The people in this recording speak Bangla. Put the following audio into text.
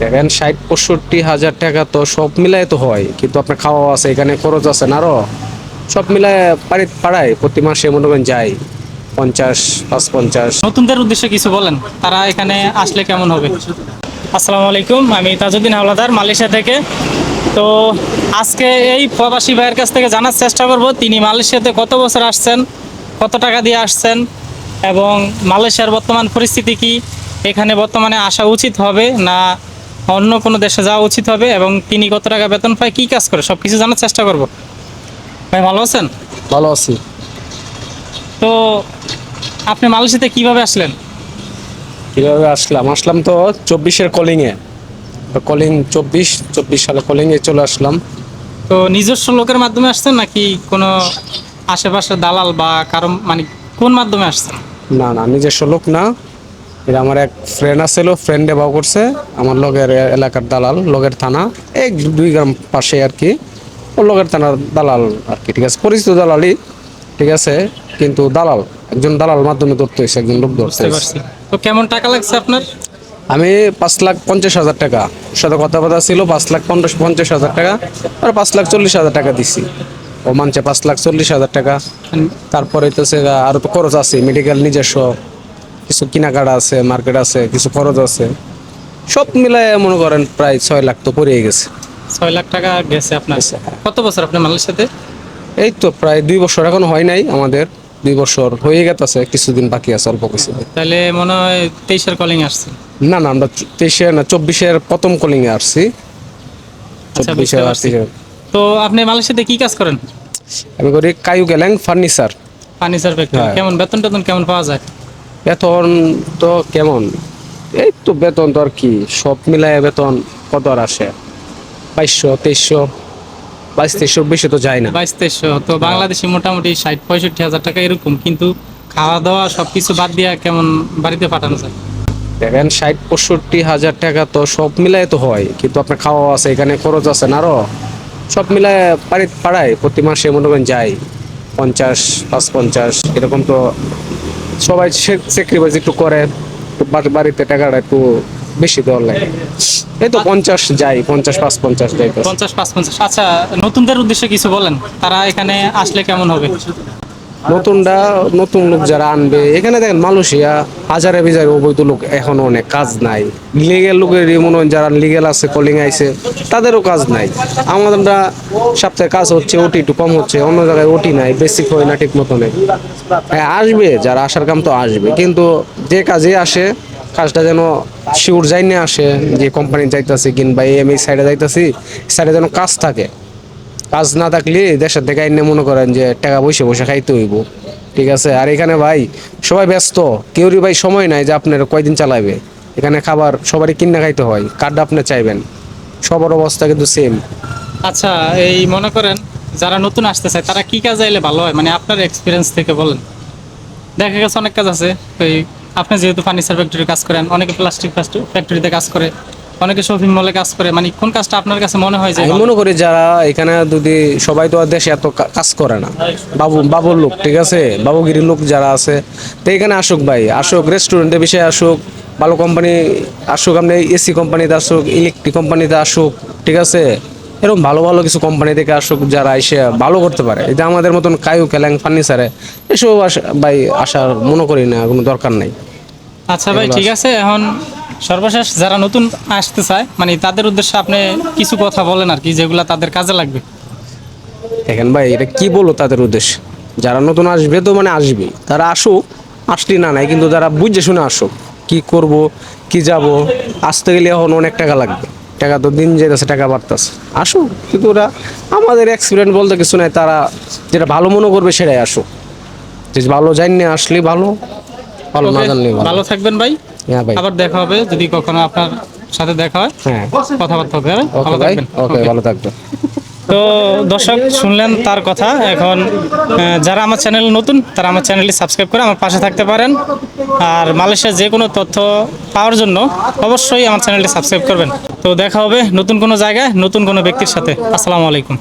দেখেন, ষাট, পঁয়ষট্টি হাজার টাকা তো সব মিলাই তো হয়, কিন্তু আপনার খাওয়া আছে, এখানে খরচ আছে না আরও? সব মিলায় পারি পাড়ায় প্রতি মাসে মনে করেন যাই পঞ্চাশ পাঁচ পঞ্চাশ নতুনদের উদ্দেশ্যে কিছু বলেন, তারা এখানে আসলে কেমন হবে? আসসালামু আলাইকুম, আমি তাজউদ্দিন হাওলাদার, মালয়েশিয়া থেকে। তো আজকে এই প্রবাসী ভাইয়ের কাছ থেকে জানার চেষ্টা করব, তিনি মালয়েশিয়াতে কত বছর আসছেন, কত টাকা দিয়ে আসছেন, এবং মালয়েশিয়ার বর্তমান পরিস্থিতি কি, এখানে বর্তমানে আসা উচিত হবে না অন্য কোনো দেশে যাওয়া উচিত হবে এবং তিনি কত টাকা বেতন পায় কী কাজ করে সব কিছু জানার চেষ্টা করব। ভাই ভালো আছেন? ভালো আছি। তো আপনি মালয়েশিয়াতে কীভাবে আসলেন? কীভাবে আসলাম? আসলাম তো চব্বিশের কলিংয়ে কলিং চব্বিশ চব্বিশ সালে কলিংয়ে চলে আসলাম। তো নিজস্ব লোকের মাধ্যমে আসছেন নাকি কোনো আশেপাশে দালাল বা কারও মানে কোন মাধ্যমে আসছেন? না না নিজস্ব লোক না। এটা আমার এক ফ্রেন্ড আছিল ফ্রেন্ডে বাউ করছে। আমার লগের এলাকার দালাল লগের থানা এক দুই গ্রাম পাশে আর কি। ও লগের থানার দালাল আর কি ঠিক আছে? পরিচিত দালালই ঠিক আছে? কিন্তু দালাল একজন দালাল মাধ্যমে ধরতে হয়েছে একজন লোক ধরতে। তো কেমন টাকা লাগছে আপনার? আমি পাঁচ লাখ পঞ্চাশ হাজার টাকা। সাথে কথাবার্তা ছিল পাঁচ লাখ পঞ্চাশ পঞ্চাশ হাজার টাকা। আর পাঁচ লাখ চল্লিশ হাজার টাকা দিছি। ও মানছে পাঁচ লাখ চল্লিশ হাজার টাকা। তারপরে তো সে আরও তো খরচ আছে মেডিকেল নিজস্ব। কিছু কেনাকাটা আছে মার্কেট আছে কিছু খরচ আছে। সব মিলায় মনে করেন প্রায় ছয় লাখ তো পড়ে গেছে। ছয় লাখ টাকা গেছে আপনার? হ্যাঁ। কত বছর আপনি মালয়েশিয়াতে এই তো প্রায় দুই বছর এখন হয় নাই আমাদের। দুই বছর হয়ে গেছে কিছুদিন বাকি আছে অল্প কিছু। তাহলে মনে হয় তেইশের কলিং আসছে। না না আমরা তেইশে না চব্বিশের প্রথম কলিং এ আসছি। আচ্ছা, চব্বিশে আসছি তো আপনি মালয়েশিয়াতে কি কাজ করেন? আমি করি কায়ু গেলেন ফার্নিচার। Furniture factory. কেমন? বেতন টেতন কেমন পাওয়া যায়? বেতন তো কেমন? এই তো বেতন তো আর কি সব মিলায় বেতন কত আর আসে? বাইশশো তেইশশো বাইশ তেইশশো বেশি তো যায় না। বাইশ তেইশশো তো বাংলাদেশে মোটামুটি ষাট পঁয়ষট্টি হাজার টাকা এরকম কিন্তু খাওয়া দাওয়া সব কিছু বাদ দিয়া কেমন বাড়িতে পাঠানো যায়? দেখেন ষাট পঁয়ষট্টি হাজার টাকা তো সব মিলায় তো হয় কিন্তু আপনার খাওয়া আছে এখানে খরচ আছে না আরও? সব মিলায় পারি পাড়ায় প্রতি মাসে মনে করেন যাই পঞ্চাশ পাঁচ পঞ্চাশ এরকম তো সবাই স্যাক্রিফাইস একটু করে বাড়িতে টাকাটা একটু বেশি দেওয়ার লাগে। এই তো পঞ্চাশ যাই, পঞ্চাশ, পাঁচ, পঞ্চাশ যাই। পঞ্চাশ, পাঁচ, পঞ্চাশ। আচ্ছা নতুনদের উদ্দেশ্যে কিছু বলেন, তারা এখানে আসলে কেমন হবে? নতুনরা নতুন লোক যারা আনবে, এখানে দেখেন মালয়েশিয়া, হাজারে বিজারে অবৈধ লোক এখনও অনেক কাজ নাই। লিগেল লোকের মনে হয় যারা লিগেল আছে কলিং আইছে, তাদেরও কাজ নাই। আমাদের সপ্তাহে কাজ হচ্ছে ওটি একটু কম হচ্ছে, অন্য জায়গায় ওটি নাই বেসিক হয় না ঠিক মতনে হ্যাঁ আসবে, যারা আসার কাম তো আসবে, কিন্তু যে কাজে আসে, কাজটা যেন শিওর যাইনে আসে, যে কোম্পানি যাইতাছি কিংবা এম এই সাইডে যাইতাছি সাইডে যেন কাজ থাকে। কাজ না থাকলে দেশের থেকে আইনে মনে করেন যে টাকা বসে বসে খাইতে হইব। ঠিক আছে? আর এখানে ভাই, সবাই ব্যস্ত। কেউরই ভাই সময় নাই যে আপনার কয়দিন চালাবে এখানে খাবার সবারই কিনে খাইতে হয়। কার্ড আপনি চাইবেন। সবার অবস্থা কিন্তু সেম আচ্ছা এই মনে করেন যারা নতুন আসতে চায়, তারা কি কাজে এলে ভালো হয়? মানে আপনার এক্সপিরিয়েন্স থেকে বলেন। দেখা গেছে অনেক কাজ আছে। এই আপনি যেহেতু ফার্নিচার ফ্যাক্টরি কাজ করেন, অনেকে প্লাস্টিক ফ্যাক্টরিতে কাজ করে। অনেকে শপিং মলে কাজ করে। মানে কোন কাজটা আপনার কাছে মনে হয় যে আমি মনে করি যারা এখানে যদি সবাই তো আর দেশে এত কাজ করে না। বাবু বাবুর লোক ঠিক আছে? বাবুগিরির লোক যারা আছে তো এখানে আসুক ভাই আসুক রেস্টুরেন্টের বিষয়ে আসুক ভালো কোম্পানি আসুক আপনি এসি কোম্পানিতে আসুক ইলেকট্রিক কোম্পানিতে আসুক ঠিক আছে? এরকম ভালো ভালো কিছু কোম্পানি থেকে আসুক যারা এসে ভালো করতে পারে। এটা আমাদের মতন কায়ু কেলাং ফার্নিচারে এসব ভাই আসার মনে করি না কোনো দরকার নাই। আচ্ছা ভাই ঠিক আছে এখন সর্বশেষ যারা নতুন আসতে চায় মানে তাদের উদ্দেশ্যে আপনি কিছু কথা বলেন আর কি যেগুলা তাদের কাজে লাগবে। দেখেন ভাই এটা কি বলব তাদের উদ্দেশ্যে? যারা নতুন আসবে তো মানে আসবে তারা আসুক আসলি না নাই কিন্তু তারা বুঝে শুনে আসুক কি করব কি যাব আসতে গেলে এখন অনেক টাকা লাগবে। টাকা তো দিন যেতেছে টাকা বাড়তেছে। আসুক কিন্তু ওরা আমাদের এক্সপিরিয়েন্স বলতে কিছু নাই তারা যেটা ভালো মনে করবে সেটাই আসুক। যে ভালো জানি আসলে ভালো ভালো না জানলে ভালো থাকবেন ভাই। আবার দেখা হবে যদি কখনো আপনার সাথে দেখা হয় হ্যাঁ। কথাবার্তা হবে হ্যাঁ? ভালো থাকবেন। ওকে ভালো থাকবে তো দর্শক শুনলেন তার কথা এখন যারা আমার চ্যানেল নতুন তারা আমার চ্যানেলটি সাবস্ক্রাইব করে আমার পাশে থাকতে পারেন। আর মালয়েশিয়ার যে কোনো তথ্য পাওয়ার জন্য অবশ্যই আমার চ্যানেলটি সাবস্ক্রাইব করবেন। তো দেখা হবে নতুন কোনো জায়গায় নতুন কোনো ব্যক্তির সাথে। আসসালামু আলাইকুম।